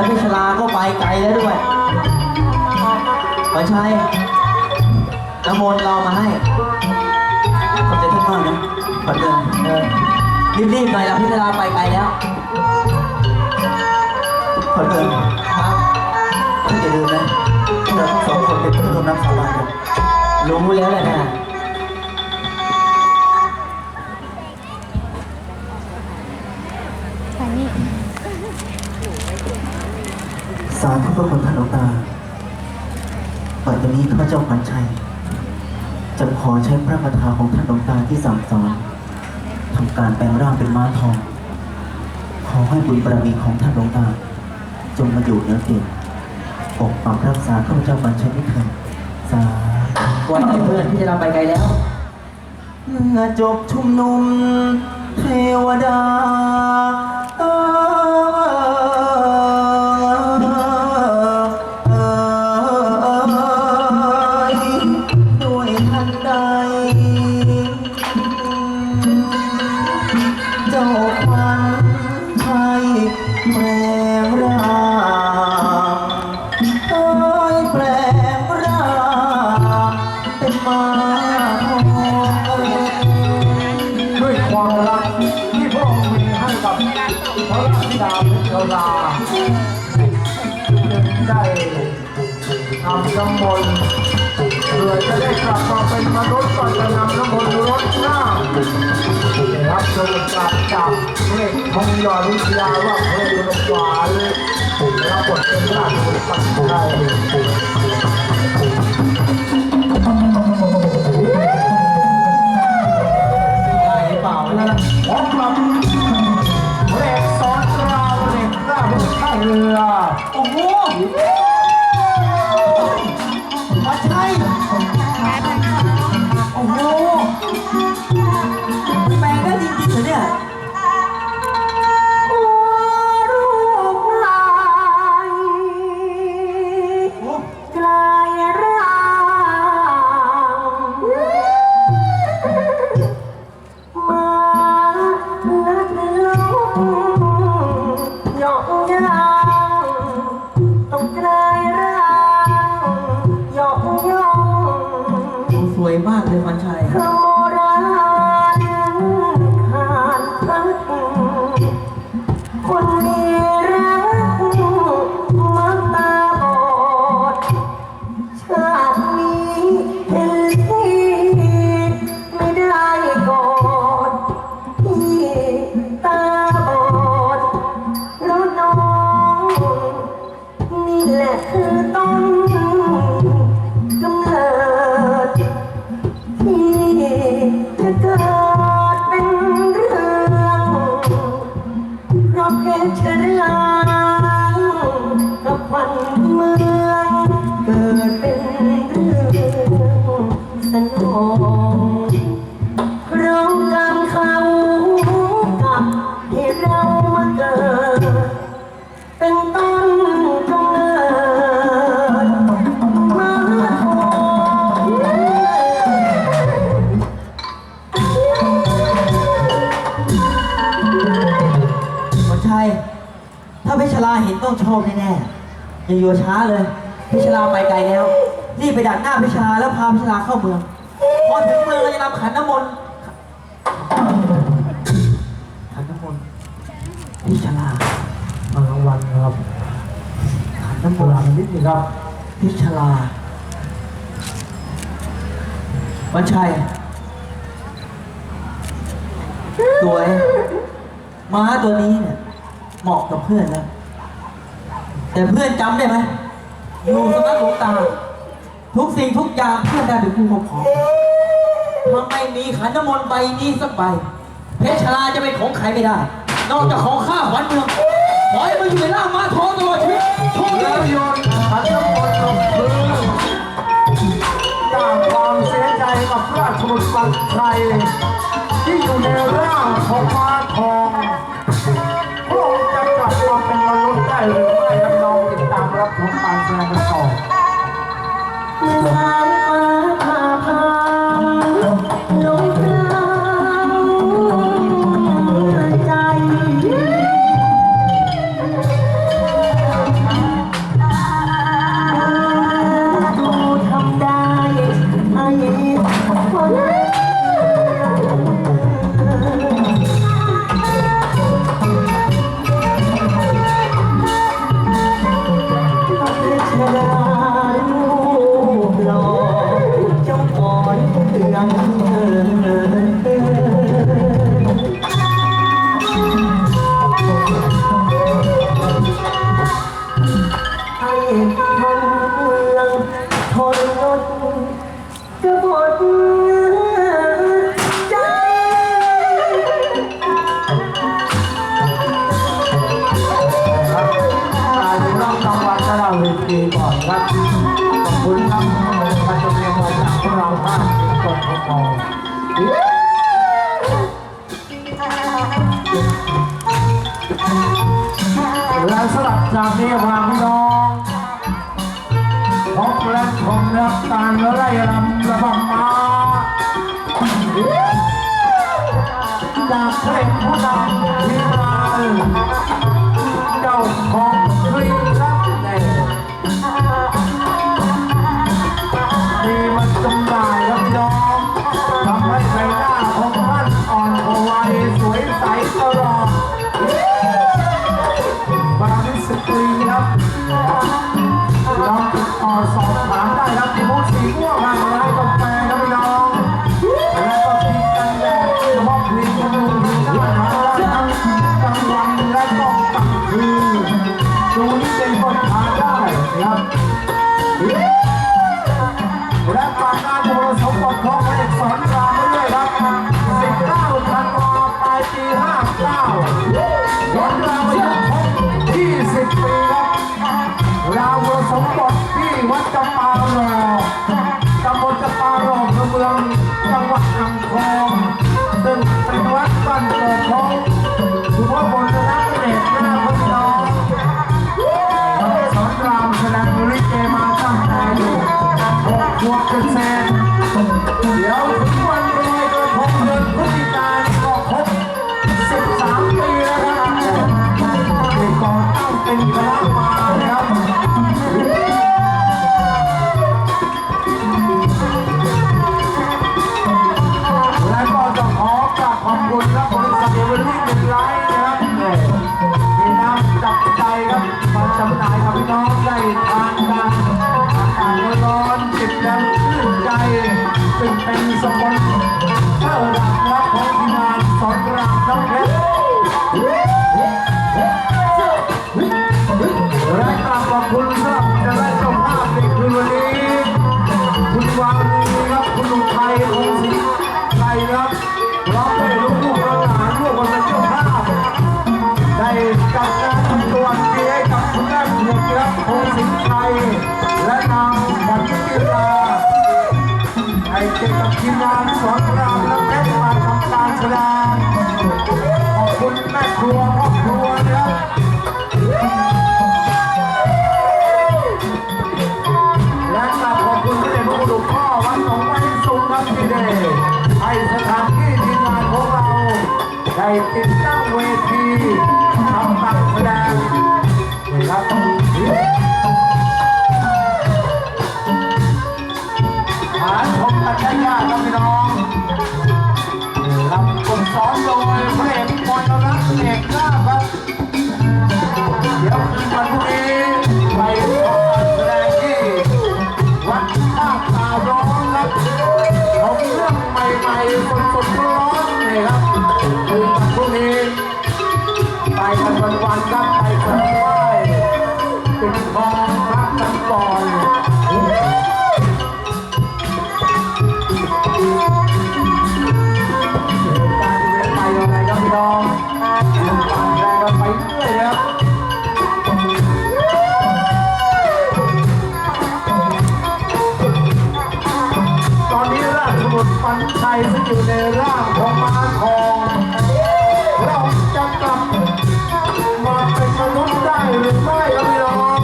แล้วเพชลาก็ไปไกลแล้วด้วยวันชัยน้ำมนต์เรามาให้ ขอบใจท่านมากนะ ขอบใจเออรีบๆหน่อยละเพชลาไปไกลแล้ว ขอบใจครับไม่อย่าลืมนะเราทั้งสองคนเป็นผู้ร่วมน้ำสาบานกันรู้แล้วแหละ ขอใช้พระประทานของท่านหลวงตาที่สั่งสอนทำการแปลงร่างเป็นม้าทอง ขอให้บุญบารมีของท่านหลวงตา จงมาอยู่เหนือเตียงปกปักรักษาข้าพเจ้าขวัญชัยนิเถิดสาธุวันเพื่อนที่จะเราไปไกลแล้วเมื่อจบชุมนุมเทวดา อจะได้กลับมาเป็นมนุษย์ก็จะนำน้ำมนต์รดหน้าได้รับโดยจากจากเมฆทองยอดวิทยาว่าเพลงนหวานรับบทเป็นราชบุตรปัจจัยไวยมากเลยฟันชัย องชอบแน่ๆอย่าอยู่ช้าเลยเพชรลาไปไกลแล้วรีบไปดักหน้าเพชรลาแล้วพาเพชรลาเข้าเมือง พอถึงเมืองเราจะนำขันน้ำมนต์ขันน้ำมนต์เพชรลามารางวัลครับขันน้ำมโบนราณต์นิดนึงครับเพชรลาวันชัยสวยม้าตัวนี้เนี่ยเหมาะกับเพื่อนแล้ว แต่เพื่อนจำได้ไหมอยู่สำนักหลวงตา ทุกสิ่งทุกอย่างเพื่อนได้เป็นผู้ครอบครองถ้าไม่มีขันน้ำมนต์ใบนี้สักใบ เพชรชลาจะเป็นของใครไม่ได้ นอกจากของข้าขวัญเมืองขอให้มันอยู่ในร่างม้าทองตลอดชีวิตโชคดีแล้วโยนขันน้ำมนต์ลงพื้นสร้างความเสียใจกับราชบุตรปัจจัยที่อยู่ในร่างของม้า เทวาพี่น้องพบแล้วผมรับตารไล่ลำระบำมาจากเพลงผู้นทีมงานเจ้าของ ครับน้องอส วัดจำปาหลา Rock ยองแรงกันไปเรื่อยครับตอนนี้ราชบุตรปันชัยซึ่งอยู่ในร่างของม้าทอง เราจะกลับมาเป็นมนุษย์ได้หรือไม่ครับพี่น้อง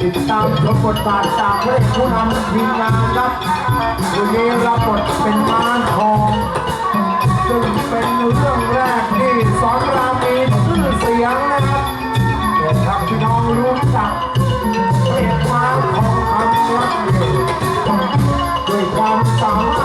ติดตามชมบทบาทจากผู้เล่ผู้นำทีมงานครับวันนี้รับบทเป็นม้าทองจึงเป็น สอนรามมีชื่อเสียงนะครับเด็กทำพี่น้องรู้จักเรีลักษณ์ของความรักเด็กด้วยความสามารถ